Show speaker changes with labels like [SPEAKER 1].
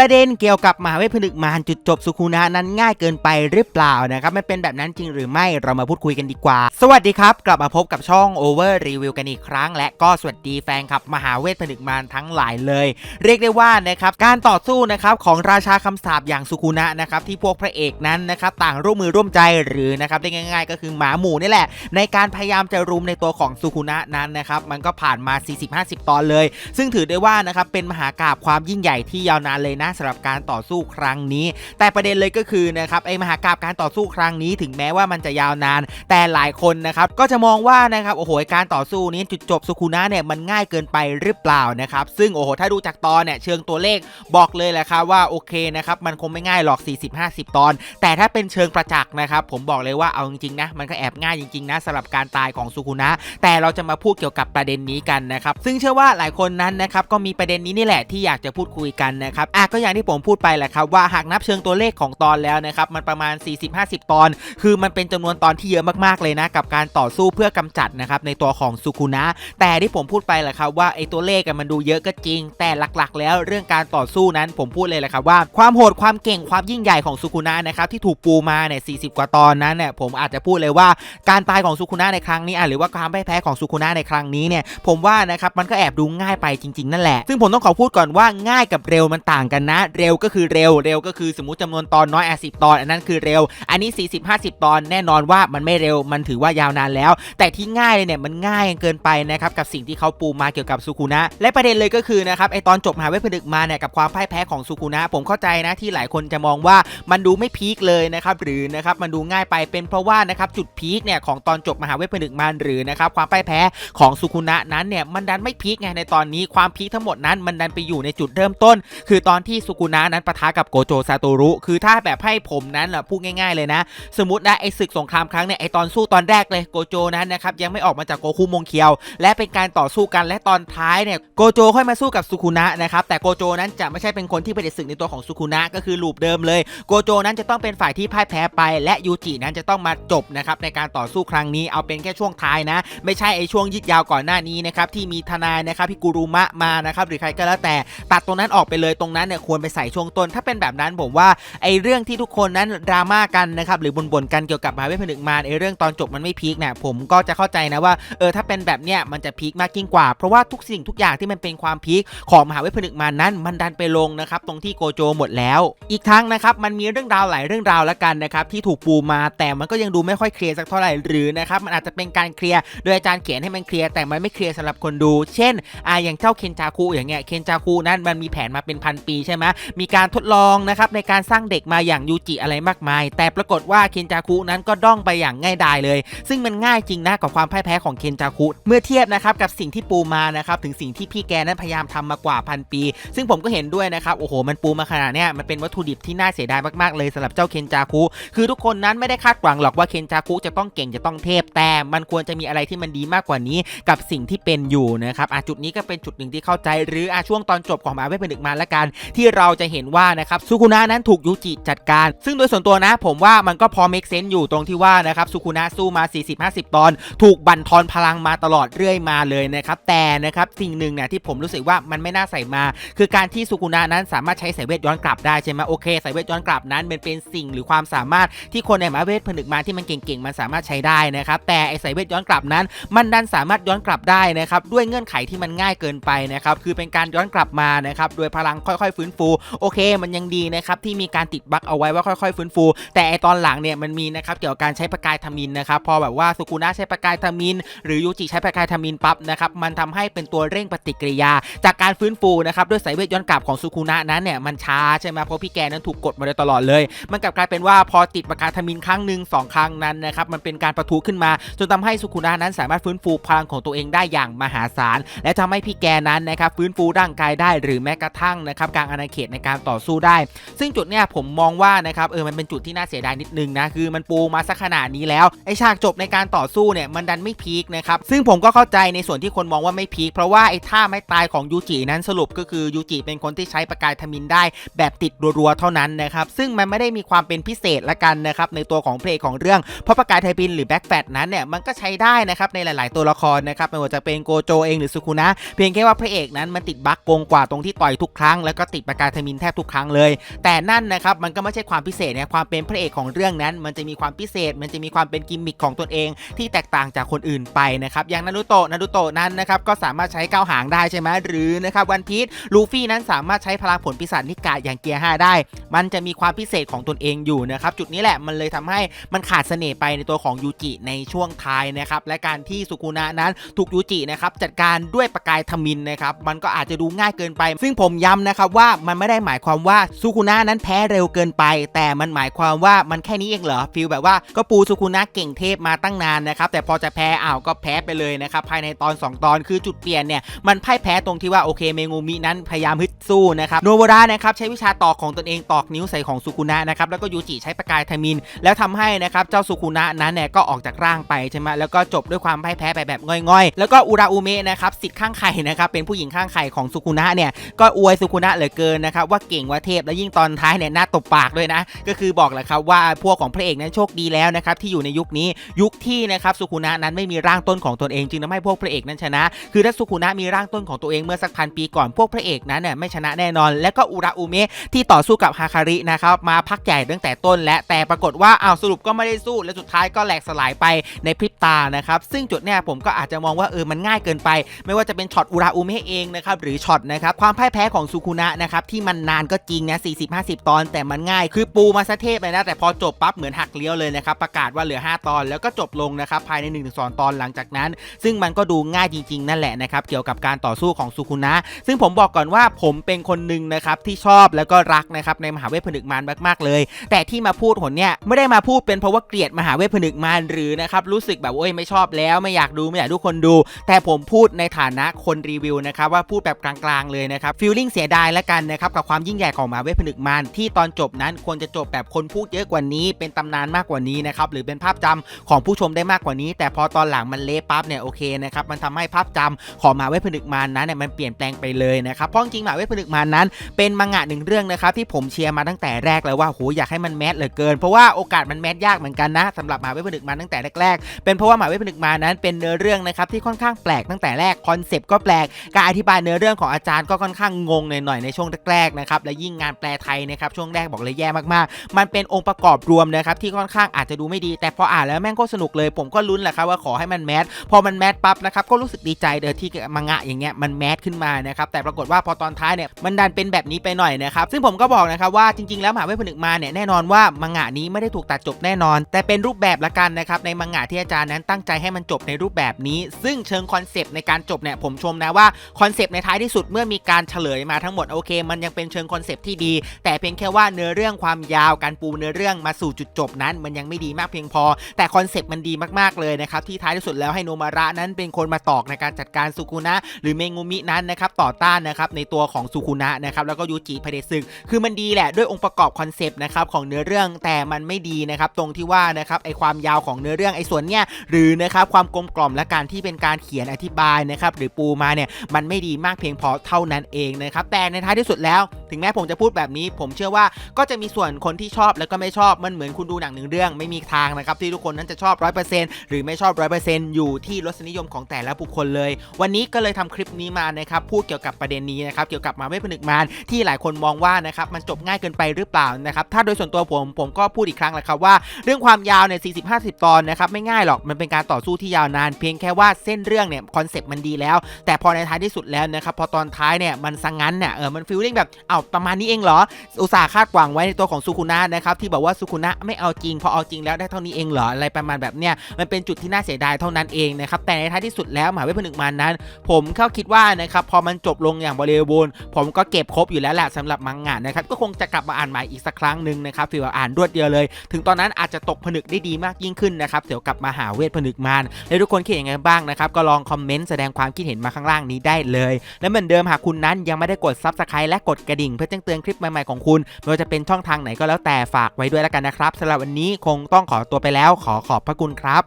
[SPEAKER 1] ประเด็นเกี่ยวกับมหาเวทผนึกมารจุดจบสุคุนะนั้นง่ายเกินไปหรือเปล่านะครับมันเป็นแบบนั้นจริงหรือไม่เรามาพูดคุยกันดีกว่า สวัสดีครับ กลับมาพบกับช่อง Over Review กันอีกครั้ง และก็สวัสดีแฟนคลับมหาเวทผนึกมารทั้งหลายเลย เรียกได้ว่านะครับการต่อสู้นะครับของราชาคำสาปอย่างสุคุนะนะครับที่พวกพระเอกนั้นนะครับต่างร่วมมือร่วมใจหรือนะครับได้ง่าย ๆ ก็คือหมาหมูนี่แหละ ในการพยายามจะรุมในตัวของสุคุนะนั้นนะครับมันก็ผ่านมา 40-50 ตอนเลย ซึ่งถือได้ว่านะครับเป็นมหากาบความยิ่งใหญ่ที่ยาวนานเลยนะสำหรับการต่อสู้ครั้งนี้ แต่ประเด็นเลยก็คือนะครับไอ้มหากราบการต่อสู้ครั้งนี้ถึงแม้ว่ามันจะยาวนาน แต่หลายคนนะครับก็จะมองว่านะครับโอ้โหการต่อสู้นี้จุดจบสุคุนะเนี่ยมันง่ายเกินไปหรือเปล่านะครับซึ่งโอ้โหถ้าดูจากตอนเนี่ยเชิงตัวเลขบอกเลยแหละครับว่าโอเคนะครับมันคงไม่ง่ายหรอก 40-50 ตอน แต่ถ้าเป็นเชิงประจักษ์นะครับผมบอกเลยว่าเอาจริงๆนะมันก็แอบง่ายจริงๆนะสำหรับการตายของสุคุนะแต่เราจะมาพูดเกี่ยวกับประเด็นนี้กันนะครับซึ่งเชื่อว่าหลายคนนั้นนะครับก็มีประเด็นนี้นี่แหละที่อยากจะพูดคุยกันนะครับอะก็อย่างที่ผมพูดไปแหละครับว่าหากนับเชิงตัวเลขของตอนแล้วนะครับมันประมาณ 40-50 ตอน คือมันเป็นจำนวนตอนที่เยอะมากๆเลยนะกับการต่อสู้เพื่อกำจัดนะครับในตัวของสุคุนะแต่ที่ผมพูดไปแหละครับว่าไอ้ตัวเลขมันดูเยอะก็จริง แต่หลักๆ แล้วเรื่องการต่อสู้นั้นผมพูดเลยแหละครับว่าความโหดความเก่งความยิ่งใหญ่ของสุคุนะนะครับที่ถูกปูมาเนี่ย40กว่าตอนนั้นเนี่ยผมอาจจะพูดเลยว่าการตายของสุคุนะในครั้งนี้อะหรือว่าความพ่ายแพ้ของสุคุนะในครั้งนี้เนี่ยผมว่านะครับมันก็แอบดูง่ายไปจริง ๆ นั่นแหละซึ่งผมต้องขอพูดก่อนว่าง่ายกับเร็วมันต่างกันนะ เร็วก็คือเร็วเร็วก็คือสมมติจำนวนตอนน้อยอะสิตอน อันนั้นคือเร็ว อันนี้ 40-50 ตอนแน่นอนว่ามันไม่เร็วมันถือว่ายาวนานแล้ว แต่ที่ง่ายเลยเนี่ยมันง่ายเกินไปนะครับกับสิ่งที่เขาปูมาเกี่ยวกับสุคุนะและประเด็นเลยก็คือนะครับไอตอนจบมหาเวทผนึกมาเนี่ยกับความพ่ายแพ้ของสุคุนะผมเข้าใจนะที่หลายคนจะมองว่ามันดูไม่พีคเลยนะครับหรือนะครับมันดูง่ายไปเป็นเพราะว่านะครับจุดพีคเนี่ยของตอนจบมหาเวทผนึกมาหรือนะครับความพ่ายแพ้ของสุคุนะนั้นเนี่ยมันดันไม่พีคไงในตอนนี้ความพีคทั้งหมดนั้นมันดันไปอยู่ในจุดเริ่มต้น คือตอนที่สุกุนะนั้นปะทะกับโกโจซาโตรุคือถ้าแบบให้ผมนั้นน่ะพูดง่าย ๆเลยนะ สมมตินะไอศึกสงครามครั้งเนี่ยไอตอนสู้ตอนแรกเลยโกโจนั้นนะครับยังไม่ออกมาจากโกคุมงเคียว และเป็นการต่อสู้กันและตอนท้ายเนี่ยโกโจค่อยมาสู้กับสุคุนะนะครับแต่โกโจนั้นจะไม่ใช่เป็นคนที่ไปเด็ดศึกในตัวของสุคุนะก็คือลูปเดิมเลยโกโจนั้นจะต้องเป็นฝ่ายที่พ่ายแพ้ไป และยูจินั้นจะต้องมาจบนะครับในการต่อสู้ครั้งนี้เอาเป็นแค่ช่วงท้ายนะ ไม่ใช่ไอช่วงยืดยาวก่อนหน้านี้นะครับที่มีทนายนะครับพี่กูรุมะมานะครับหรือใครก็แล้วแต่ตัดตรงนั้นออกไปเลยตรงนั้นเนี่ยควรไปใส่ช่วงต้น ถ้าเป็นแบบนั้นผมว่าไอ้เรื่องที่ทุกคนนั้นดราม่ากันนะครับหรือบ่นๆกันเกี่ยวกับมหาเวทผนึกมารไอ้เรื่องตอนจบมันไม่พีคเนี่ยผมก็จะเข้าใจนะว่าเออถ้าเป็นแบบเนี้ยมันจะพีคมากยิ่งกว่า เพราะว่าทุกสิ่งทุกอย่างที่มันเป็นความพีคของมหาเวทผนึกมานั้น มันดันไปลงนะครับตรงที่โกโจหมดแล้ว อีกทั้งนะครับมันมีเรื่องราวหลายเรื่องราวแล้วกันนะครับที่ถูกปูมาแต่มันก็ยังดูไม่ค่อยเคลียร์สักเท่าไหร่หรือนะครับมันอาจจะเป็นการเคลียร์โดยอาจารย์เขียนให้มันเคลียร์แต่มันไม่เคลียร์สำหรับคนดู เช่นอ่าอย่างเจ้าเคนจาคุอย่างเงี้ยเคนจาคุนั้นมันมีแผนมาเป็นพันปีใช่ไหมมีการทดลองนะครับในการสร้างเด็กมาอย่างยูจิอะไรมากมาย แต่ปรากฏว่าเคนจาคุนั้นก็ด้องไปอย่างง่ายดายเลย ซึ่งมันง่ายจริงนะกับความพ่ายแพ้ของเคนจาคุ เมื่อเทียบนะครับกับสิ่งที่ปูมานะครับถึงสิ่งที่พี่แกนั้นพยายามทำมากว่าพันปี ซึ่งผมก็เห็นด้วยนะครับโอ้โหมันปูมาขนาดเนี้ยมันเป็นวัตถุดิบที่น่าเสียดายมากๆเลยสำหรับเจ้าเคนจาคุคือทุกคนนั้นไม่ได้คาดหวังหรอกว่าเคนจาคุจะต้องเก่งจะต้องเทพแต่มันควรจะมีอะไรที่มันดีมากกว่านี้ กับสิ่งที่เป็นอยู่นะครับอะจุดนี้ก็เป็นจุดหนึ่งที่เข้าใจ หรืออะช่วงตอนจบของมาเวทผนึกมาละกันที่เราจะเห็นว่านะครับสุคุนะนั้นถูกยูจิจัดการ ซึ่งโดยส่วนตัวนะ ผมว่ามันก็พอ make sense อยู่ตรงที่ว่านะครับสุคุนะสู้มา 40-50 ตอน ถูกบั่นทอนพลังมาตลอดเรื่อยมาเลยนะครับแต่นะครับสิ่งหนึ่งเนี่ยที่ผมรู้สึกว่ามันไม่น่าใส่มา คือการที่สุคุนะนั้นสามารถใช้สายเวทย้อนกลับได้ใช่ไหมโอเคสายเวทย้อนกลับนั้นมันเป็นสิ่งหรือความสามารถที่คนในหมาเวทผนึกมาที่มันเก่งๆ มันสามารถใช้ได้นะครับแต่ไอสายเวทย้อนกลับนั้น มันดันสามารถย้อนกลับได้นะครับด้วยเงื่อนไขที่มันง่ายเกินไปนะครับคือเป็นการย้อนกลับมานะครับโดยพลังค่อยๆฟื้นฟู โอเค มันยังดีนะครับที่มีการติดบั๊กเอาไว้ว่าค่อยๆ ฟื้นฟู แต่ไอตอนหลังเนี่ยมันมีนะครับเกี่ยวกับการใช้ประกายทมินนะครับพอแบบว่าสุกุนะใช้ประกายทมิน หรือยูจิใช้ประกายทมินปั๊บนะครับมันทำให้เป็นตัวเร่งปฏิกิริยา จากการฟื้นฟูนะครับด้วยสายเวทย้อนกลับของสุกุนะนั้นเนี่ยมันช้าใช่ไหมเพราะพี่แกนั้นถูกกดมาโดยตลอดเลย มันกลับกลายเป็นว่าพอติดประกายทมินครั้งหนึ่งสองครั้งนั้นนะครับมันเป็นการประทุขึ้นมา จนทำให้สุกุนะนั้นสามารถฟื้นฟูพลังของตัวเองได้อย่างมหาศาลและทำให้พี่แกนั้นนะครับฟื้นฟูร่างกายได้หรือแม้กระทั่งนะครับกางอาณาเขตในการต่อสู้ได้ ซึ่งจุดเนี้ยผมมองว่านะครับเออมันเป็นจุดที่น่าเสียดายนิดนึงนะคือมันปูมาสักขนาดนี้แล้วไอฉากจบในการต่อสู้เนี่ยมันดันไม่พีคนะครับซึ่งผมก็เข้าใจในส่วนที่คนมองว่าไม่พีคเพราะว่าไอท่าไม้ตายของยูจินั้นสรุปก็คือยูจิเป็นคนที่ใช้ประกายทมินได้ แบบติดรัวๆเท่านั้นนะครับซึ่งมันไม่ได้มีความเป็นพิเศษละกันนะครับในตัวของเพลงของเรื่องเพราะประกายไทปินหรือแบ็กแฟตนั้นเนี่ยมันก็ใช้ได้นะครับในหลาย ๆ ตัวละครนะครับไม่ว่าจะเป็นโกโจเองหรือสุคุนะเพียงแค่ว่าพระเอกนั้นมันติดบั๊กโกงกว่าตรงที่ต่อยทุกครั้งแล้วก็ติดประกายทมินแทบทุกครั้งเลย แต่นั่นนะครับมันก็ไม่ใช่ความพิเศษนะความเป็นพระเอกของเรื่องนั้น มันจะมีความพิเศษ มันจะมีความเป็นกิมมิคของตนเอง ที่แตกต่างจากคนอื่นไปนะครับอย่างนารูโตะนารูโตะนั้นนะครับก็สามารถใช้ก้าวหางได้ใช่ไหมหรือนะครับวันพีชลูฟี่นั้นสามารถใช้พลังผลปีศาจนิกายอย่างเกียร์5ได้ มันจะมีความพิเศษของตนเองอยู่นะครับจุดนี้แหละมันเลยทำให้มันขาดเสน่ห์ไปในตัวของยูจิในช่วงท้ายนะครับและการที่สุกุนะนั้นถูกยูจินะครับจัดการด้วยประกายทมินนะครับมันก็อาจจะดูง่ายเกินไป ซึ่งผมย้ำนะครับว่ามันไม่ได้หมายความว่าสุกุนะนั้นแพ้เร็วเกินไป แต่มันหมายความว่ามันแค่นี้เองเหรอฟีลแบบว่าก็ปูสุกุนะเก่งเทพมาตั้งนานนะครับแต่พอจะแพ้อ้าวก็แพ้ไปเลยนะครับภายในตอน 2 ตอนคือจุดเปลี่ยนเนี่ยมันพ่ายแพ้ตรงที่ว่าโอเคเมงูมินั้นพยายามฮึดสู้นะครับโนโบระนะครับใช้วิชาตอกของตนเองตอกนิ้วใส่ของสุกุนะนะครับแล้วก็ยูจิใช้ประกายทมิน แล้วทำให้นะครับเจ้าสุกุนะนั้นเนี่ยก็ออกจากร่างไปใช่ไหมแล้วก็จบด้วยความพ่ายแพ้ไปแบบง่อยๆ แล้วก็อุราอุเมะนะครับสิทธิ์ข้างไข่นะครับเป็นผู้หญิงข้างไข่ของสุกุนะเนี่ยก็อวยสุกุนะเหลือเกินนะครับว่าเก่งว่าเทพแล้วยิ่งตอนท้ายเนี่ยหน้าตบปากด้วยนะ ก็คือบอกแหละครับว่าพวกของพระเอกนั้นโชคดีแล้วนะครับที่อยู่ในยุคนี้ยุคที่นะครับสุกุนะนั้นไม่มีร่างต้นของตนเองจึงทำให้พวกพระเอกนั้นชนะ คือถ้าสุกุนะมีร่างต้นของตัวเองเมื่อสักพันปีก่อนพวกพระเอกนั้นเนี่ยไม่ชนะแน่นอน และก็อุราอุเมะที่ต่อสู้กับฮาคารินะครับมาพักใหญ่ตั้งแต่ต้น และแต่ปรากฏว่าอ้าวสรุปก็ไม่ได้สู้ และสุดท้ายก็แหลกสลายไปในพริบตานะครับซึ่งจุดเนี่ยผมก็อาจจะมองว่าเออมันง่ายเกินไป ไม่ว่าจะเป็นช็อตอุราอุเมะเองนะครับหรือช็อตนะครับความพ่ายแพ้ของสุกุนะนะครับที่มันนานก็จริงนะ40-50 ตอน แต่มันง่ายคือปูมาซะเทพเลยนะแต่พอจบปั๊บเหมือนหักเลี้ยวเลยนะครับประกาศว่าเหลือ 5 ตอนแล้วก็จบลงนะครับภายใน1-2ตอนหลังจากนั้น ซึ่งมันก็ดูง่ายจริง ๆ นั่นแหละนะครับเกี่ยวกับการต่อสู้ของสุคุนะซึ่งผมบอกก่อนว่าผมเป็นคนหนึ่งนะครับที่ชอบแล้วก็รักนะครับในมหาเวทผนึกมารมากๆเลย แต่ที่มาพูดหนเนี่ยไม่ได้มาพูดเป็นเพราะว่าเกลียดมหาเวทผนึกมารหรือนะครับรู้สึกแบบโอ้ยไม่ชอบแล้วไม่อยากดูไม่อยากทุกคนดู แต่ผมพูดในฐานะคนรีวิวนะครับว่าพูดแบบกลางๆเลยนะครับฟีลลิ่งเสียดายแล้วกันนะครับกับความยิ่งใหญ่ของมาเวทผนึกมารที่ตอนจบนั้นควรจะจบแบบคนพูดเยอะกว่านี้ เป็นตำนานมากกว่านี้นะครับหรือเป็นภาพจำของผู้ชมได้มากกว่านี้ แต่พอตอนหลังมันเละปั๊บเนี่ยโอเคนะครับมันทำให้ภาพจำของมาเวทผนึกมารนั้นเนี่ยมันเปลี่ยนแปลงไปเลยนะครับเพราะจริงๆมาเวทผนึกมารนั้น เป็นมังงะหนึ่งเรื่องนะครับที่ผมเชียร์มาตั้งแต่แรกเลยว่าโหอยากให้มันแมสเหลือเกิน เพราะว่าโอกาสมันแมสยากเหมือนกันนะสำหรับมาเวทผนึกมารตั้งแต่แรกๆเป็นเพราะว่ามาเวทผนึกมารนั้นเป็นเนื้อเรื่องนะครับที่ค่อนข้างแปลกตั้งแต่แรกคอนเซปต์ก็แปลกการอธิบายเนื้อเรื่องของอาจารย์ก็ค่อนข้างงงหน่อยๆในช่วงแรกๆนะครับและยิ่งงานแปลไทยนะครับช่วงแรกบอกเลยแย่มากๆ มันเป็นองค์ประกอบรวมนะครับที่ค่อนข้างอาจจะดูไม่ดี แต่พออ่านแล้วแม่งก็สนุกเลย ผมก็ลุ้นแหละครับว่าขอให้มันแมสพอมันแมสปั๊บนะครับก็รู้สึกดีใจเด้อที่มังงะอย่างเงี้ยมันแมสขึ้นมานะครับแต่ปรากฏว่าพอตอนท้ายเนี่ยมันดันเป็นแบบนี้ไปหน่อยนะครับซึ่งผมก็บอกนะครับว่าจริงๆแล้วมหาเวทผนึกมาเนี่ยแน่นอนว่ามังงะนี้ไม่ได้ถูกตัดจบแน่นอน แต่เป็นรูปแบบละกันนะครับในมังงะที่อาจารย์นั้นตั้งใจให้มันจบในรูปแบบนี้ ซึ่งเชิงคอนเซปต์ในการจบเนี่ยผมชมนะว่าคอนเซปต์ในท้ายที่สุดเมื่อมีการเฉลยมาทั้งหมดโอเคมันยังเป็นเชิงคอนเซปที่ดี แต่เพียงแค่ว่าเนื้อเรื่องความยาวการปูเนื้อเรื่องมาสู่จุดจบนั้น มันยังไม่ดีมากเพียงพอ แต่คอนเซปต์มันดีมากๆเลยนะครับที่ท้ายที่สุดแล้วให้โนมาระนั้นเป็นคนมาตอกในการจัดการสุกุนะหรือเมงุมินั้นนะครับต่อต้านนะครับในตัวของสุกุนะนะครับแล้วก็ยูจิพเดซึงคือมันดีแหละด้วยองค์ประกอบคอนเซปต์นะครับของเนื้อเรื่องแต่มันไม่ดีนะครับตรงที่ว่านะครับไอความยาวของเนื้อเรื่องไอส่วนเนี้ยหรือนะครับความกลมกล่อมและการที่เป็นการเขียนอธิบายนะครับหรือปูมาเนี่ยมันไม่ดีมากเพียงพอเท่านั้นเองนะครับแต่ในท้ายที่สุดแล้ว ถึงแม้ผมจะพูดแบบนี้ ผมเชื่อว่าก็จะมีส่วนคนที่ชอบแล้วก็ไม่ชอบมันเหมือนคุณดูหนังหนึ่งเรื่องไม่มีทางนะครับที่ทุกคนนั้นจะชอบ 100%หรือไม่ชอบ 100%อยู่ที่รสนิยมของแต่ละบุคคลเลย วันนี้ก็เลยทำคลิปนี้มานะครับพูดเกี่ยวกับประเด็นนี้นะครับเกี่ยวกับมาไม่ผนึกมารที่หลายคนมองว่านะครับมันจบง่ายเกินไปหรือเปล่านะครับถ้าโดยส่วนตัวผมผมก็พูดอีกครั้งแหละครับว่าเรื่องความยาวเนี่ย40-50 ตอนนะครับไม่ง่ายหรอกมันเป็นการต่อสู้ที่ยาวนาน เพียงแค่ว่าเส้นเรื่องเนี่ยคอนเซปต์มันดีแล้ว แต่พอในท้ายที่สุดแล้วนะครับพอตอนท้ายเนี่ยมันสังงั้นเนี่ยเออมันฟีลลิ่งแบบเอ้าประมาณนี้เองเหรอ อุตส่าห์คาดหวังไว้ในตัวของสุคุนะนะครับที่บอกว่าสุคุนะไม่เอาจริงพอเอาจริงแล้วได้เท่านี้เองเหรออะไรประมาณแบบเนี้ยมันเป็นจุดที่น่าเสียดายเท่านั้นเองนะครับแต่ในท้ายที่สุดแล้วมหาเวทผนึกมารนั้น ผมเข้าคิดว่านะครับพอมันจบลงอย่างบริบูรณ์ผมก็เก็บครบอยู่แล้วแหละสำหรับมังงะนะครับก็คงจะกลับมาอ่านใหม่อีกสักครั้งหนึ่งนะครับฟีลว่าอ่านรวดเดียวเลย ถึงตอนนั้นอาจจะตกผนึกได้ดีมากยิ่งขึ้นนะครับเดี๋ยวกลับมาหาเวทผนึกมารแล้วทุกคนคิดยังไงบ้างนะครับก็ลองคอมเมนต์แสดงความคิดเห็นมาข้างล่างนี้ได้เลย และเหมือนเดิมหากคุณนั้นยังไม่ได้กด Subscribe และกดกระดิ่งเพื่อแจ้งเตือนคลิปใหม่ๆของคุณไม่ว่าจะเป็นช่องทางไหนก็แล้วแต่ฝากไว้ด้วยแล้วกันนะครับสำหรับวันนี้คงต้องขอตัวไปแล้ว ขอขอบพระคุณครับ